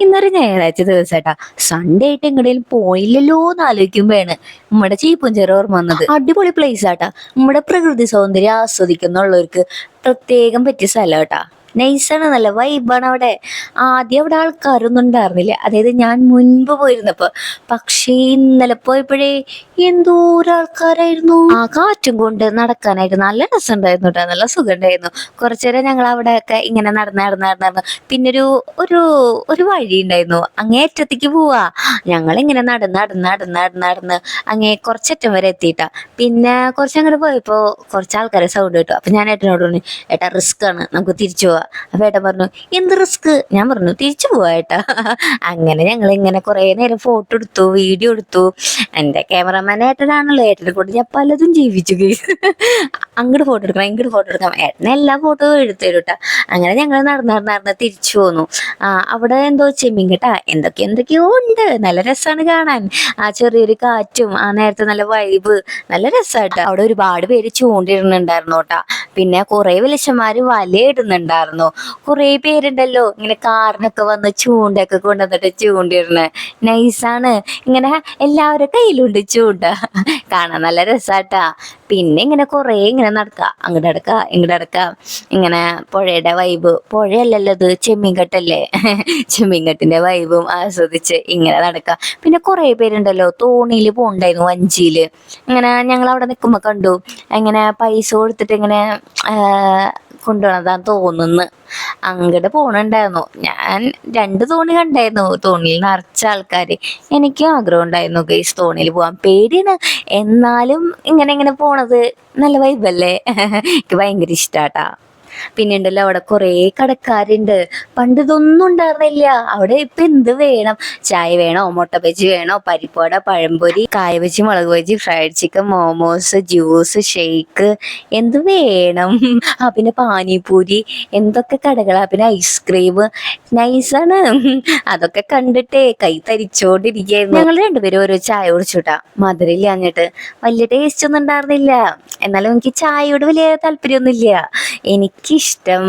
ഇന്നൊരു ഞായറാഴ്ച ദിവസേട്ടാ. സൺഡേ ആയിട്ട് എങ്ങടേലും പോയില്ലല്ലോ എന്ന് ആലോചിക്കുമ്പോഴാണ് നമ്മുടെ ചീപ്പുംചെറ ഓർമ്മ വന്നത്. അടിപൊളി പ്ലേസ് ആട്ടാ. നമ്മുടെ പ്രകൃതി സൗന്ദര്യം ആസ്വദിക്കുന്നുള്ളവർക്ക് പ്രത്യേകം പറ്റിയ സ്ഥലം കേട്ടാ. നൈസാണ് നല്ല വൈബാണ് അവിടെ. ആദ്യം അവിടെ ആൾക്കാരൊന്നും ഉണ്ടായിരുന്നില്ല. അതായത് ഞാൻ മുൻപ് പോയിരുന്നപ്പോ. പക്ഷേ ഇന്നലെ പോയപ്പോഴേ എന്തോരം ആൾക്കാരായിരുന്നു. ആ കാറ്റും കൊണ്ട് നടക്കാനായിട്ട് നല്ല രസമുണ്ടായിരുന്നു കേട്ടോ നല്ല സുഖം ഉണ്ടായിരുന്നു കുറച്ചേരം ഞങ്ങൾ അവിടെയൊക്കെ ഇങ്ങനെ നടന്ന് നടന്ന് നടന്ന് പിന്നെ ഒരു ഒരു ഒരു വഴി ഉണ്ടായിരുന്നു. അങ്ങേ അറ്റത്തേക്ക് പോവാ. ഞങ്ങൾ ഇങ്ങനെ നടന്ന് നടന്ന് നടന്ന് നടന്ന് നടന്ന് അങ്ങേ കുറച്ചറ്റം വരെ എത്തിയിട്ടാ. പിന്നെ കുറച്ച് അങ്ങോട്ട് പോയപ്പോ കുറച്ച് ആൾക്കാരെ സൗണ്ട് കിട്ടും. അപ്പൊ ഞാൻ ഏട്ടനോട് പറഞ്ഞു ഏട്ടാ റിസ്ക് ആണ്. നമുക്ക് തിരിച്ചു അപ്പൊ ഏട്ടൻ പറഞ്ഞു എന്ത് റിസ്ക് ഞാൻ പറഞ്ഞു തിരിച്ചു പോവാ ഏട്ടാ. അങ്ങനെ ഞങ്ങൾ ഇങ്ങനെ കുറേ നേരം ഫോട്ടോ എടുത്തു വീഡിയോ എടുത്തു. എന്റെ ക്യാമറമാൻ ഏട്ടനാണല്ലോ ഏട്ടനെ കൊണ്ട് ഞാൻ പലതും ജീവിച്ചു അങ്ങോട്ട് ഫോട്ടോ എടുക്കണം ഇങ്ങോട്ട് ഫോട്ടോ എടുക്കാം ഏട്ടനെ എല്ലാ ഫോട്ടോ എടുത്തു തരും അങ്ങനെ ഞങ്ങൾ നടന്ന് നടന്ന് നടന്ന് തിരിച്ചു പോന്നു. അവിടെ എന്തോ ചെമ്മീൻ കേട്ടാ. എന്തൊക്കെ എന്തൊക്കെയോ ഉണ്ട്. നല്ല രസമാണ് കാണാൻ. ആ ചെറിയൊരു കാറ്റും ആ നേരത്തെ നല്ല വൈബ് നല്ല രസമായിട്ട് അവിടെ ഒരുപാട് പേര് ചൂണ്ടിടുന്നുണ്ടായിരുന്നു കേട്ടാ പിന്നെ കുറെ വലിച്ചന്മാര് വലയിടുന്നുണ്ടായിരുന്നു കുറെ പേരുണ്ടല്ലോ. ഇങ്ങനെ കാറിനൊക്കെ വന്ന് ചൂണ്ടൊക്കെ കൊണ്ടുവന്നിട്ട് ചൂണ്ടിടുന്നത് നൈസാണ്. ഇങ്ങനെ എല്ലാവരുടെ കയ്യിലുണ്ട് ചൂണ്ട. കാണാൻ നല്ല രസാട്ടാ. പിന്നെ ഇങ്ങനെ കുറെ ഇങ്ങനെ നടക്ക. അങ്ങോട്ട് നടക്ക ഇങ്ങോട്ട് നടക്ക. ഇങ്ങനെ പുഴയുടെ വൈബ് പുഴയല്ലല്ലോ ഇത് ചെമ്മീൻകെട്ടല്ലേ? ചെമ്മീൻകെട്ടിന്റെ വൈബും ആസ്വദിച്ച് ഇങ്ങനെ നടക്ക. പിന്നെ കുറെ പേരുണ്ടല്ലോ. തോണിയിൽ പോണ്ടായിരുന്നു വഞ്ചിയിൽ. ഇങ്ങനെ ഞങ്ങൾ അവിടെ നിൽക്കുമ്പോ കണ്ടു. ഇങ്ങനെ പൈസ കൊടുത്തിട്ട് ഇങ്ങനെ കൊണ്ടുപോണതാന്ന് തോന്നുന്നു. അങ്ങോട്ട് പോണുണ്ടായിരുന്നു. ഞാൻ രണ്ട് തോണി കണ്ടായിരുന്നു. തോണിയിൽ നിറച്ച ആൾക്കാർ എനിക്ക് ആഗ്രഹം ഉണ്ടായിരുന്നു ഗൈസ് തോണിയിൽ പോകാൻ പേടിയാണ്. എന്നാലും ഇങ്ങനെ ഇങ്ങനെ പോണത് നല്ല വൈബല്ലേ എനിക്ക് ഭയങ്കര ഇഷ്ടാട്ടാ. പിന്നെ ഉണ്ടല്ലോ അവിടെ കുറേ കടക്കാരുണ്ട്. പണ്ട് ഇതൊന്നും ഉണ്ടായിരുന്നില്ല. അവിടെ ഇപ്പൊ എന്ത് വേണം? ചായ വേണോ? മുട്ട ബജി വേണോ? പരിപ്പോട പഴംപൊരി കായ ബജി മുളക് bajji fried chicken momos juice shake എന്ത് വേണം? ആ പിന്നെ പാനിപൂരി എന്തൊക്കെ കടകളാ? പിന്നെ ഐസ്ക്രീം നൈസാണ് അതൊക്കെ കണ്ടിട്ട് കൈ തരിച്ചോണ്ടിരിക്കുകയായിരുന്നു. ഞങ്ങൾ രണ്ടുപേരും ഓരോ ചായ കുടിച്ചുട്ടാ. മധുരമില്ലാഞ്ഞിട്ട് വലിയ ടേസ്റ്റ് ഒന്നും ഉണ്ടായിരുന്നില്ല. എന്നാലും എനിക്ക് ചായയോട് വലിയ താല്പര്യമൊന്നുമില്ല. എനിക്കിഷ്ടം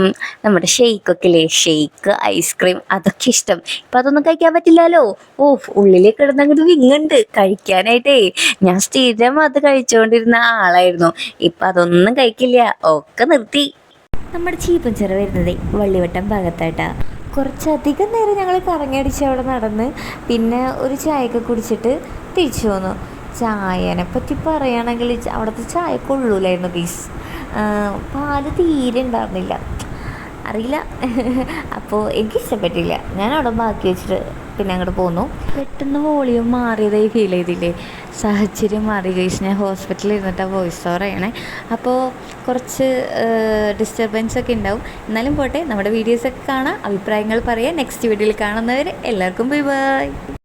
നമ്മുടെ ഷെയ്ക്കൊക്കെ ഇല്ലേ ഷെയ്ക്ക് ഐസ്ക്രീം അതൊക്കെ ഇഷ്ടം. ഇപ്പൊ അതൊന്നും കഴിക്കാൻ പറ്റില്ലല്ലോ ഓ ഉള്ളിലേക്ക് കിടന്നങ്ങോട്ട് വിങ്ങുണ്ട്. കഴിക്കാനായിട്ടേ. ഞാൻ സ്ഥിരം അത് കഴിച്ചുകൊണ്ടിരുന്ന ആളായിരുന്നു. ഇപ്പൊ അതൊന്നും കഴിക്കില്ല. ഒക്കെ നിർത്തി. നമ്മുടെ ചീപ്പൻ ചെറു വരുന്നത് വള്ളിവട്ടം ഭാഗത്തായിട്ടാ. കുറച്ചധികം നേരം ഞങ്ങൾ കറങ്ങിയടിച്ച് അവിടെ നടന്ന് പിന്നെ ഒരു ചായയൊക്കെ കുടിച്ചിട്ട് തിരിച്ചു പോന്നു ചായനെ പറ്റി പറയുകയാണെങ്കിൽ അവിടുത്തെ ചായ കൊള്ളൂലായിരുന്നു ഗീസ് പാൽ തീരെ ഉണ്ടായിരുന്നില്ല അറിയില്ല. അപ്പോൾ എനിക്ക് ഇഷ്ടപ്പെട്ടില്ല ഞാൻ അവിടെ ബാക്കി വെച്ചിട്ട് പിന്നെ അങ്ങോട്ട് പോന്നു. പെട്ടെന്ന് വോളിയം മാറിയതായി ഫീൽ ചെയ്തില്ലേ? സാഹചര്യം മാറി. കഴിച്ച് ഞാൻ ഹോസ്പിറ്റലിൽ ഇരുന്നിട്ടാണ് വോയിസ് ഓവർ ചെയ്യണേ. അപ്പോൾ കുറച്ച് ഡിസ്റ്റർബൻസ് ഒക്കെ ഉണ്ടാവും. എന്നാലും പോട്ടെ നമ്മുടെ വീഡിയോസൊക്കെ കാണാം. അഭിപ്രായങ്ങൾ പറയാം. നെക്സ്റ്റ് വീഡിയോയിൽ കാണുന്നവർ എല്ലാവർക്കും ബൈ ബൈ